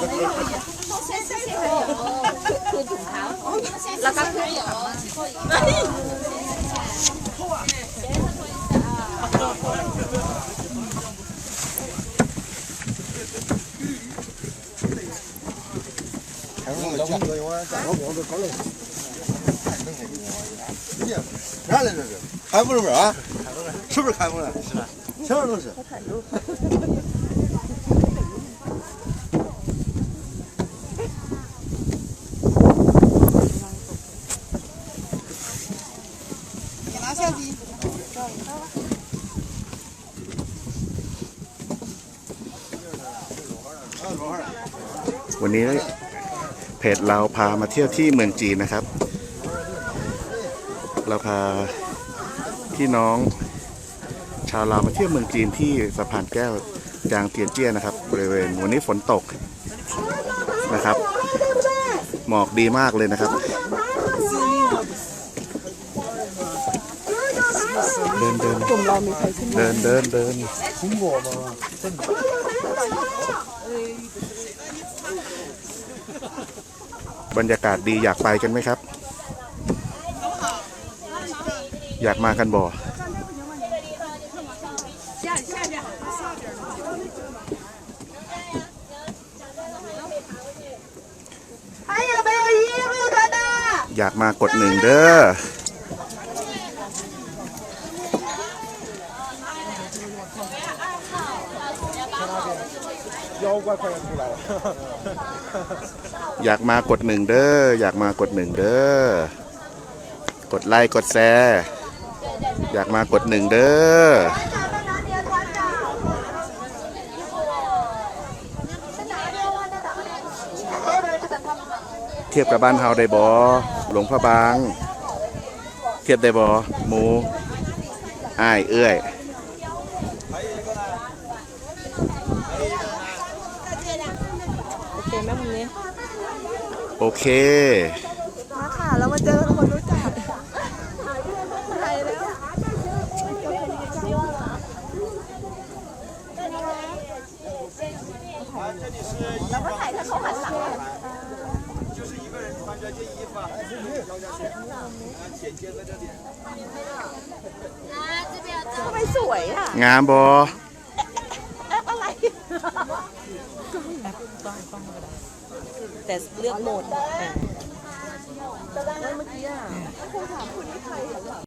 开封的味啊是不是开封的什么都是拿相机。 วันนี้เพจเราพามาเที่ยวที่เมืองจีนนะครับ เราพาพี่น้องชาวลาวมาเที่ยวเมืองจีนที่สะพานแก้วจางเทียนเจี้ยนะครับ บริเวณวันนี้ฝนตกนะครับ หมอกดีมากเลยนะครับ เดินเดินกลุ่มเรามีใครขึ้นเดินเดินเดินคุ้มบมาบรรยากาศดีอยากไปกันไหมครับ อยากมากันบ่อยากมากดหนึ่งเด้อ อยากมากดหนึ่งเด้ออยากมากดหนึ่งเด้อกดไลค์กดแชร์อยากมากดหนึ่งเด้อเทียบกับบ้านเฮาได้บ่หลวงพระบาง เทียบได้บ่หมูอ้ายเอื้อย โอเคไหมมุมนี้โอเค มาค่ะเรามาเจอคนรู้จักไทยแล้วแล้วก็ถ่ายถ้าเขาหันหลังทำไมสวยอะงามบ่แอปอะไรแอปต้องต้อง แต่เลือกโหมดอะ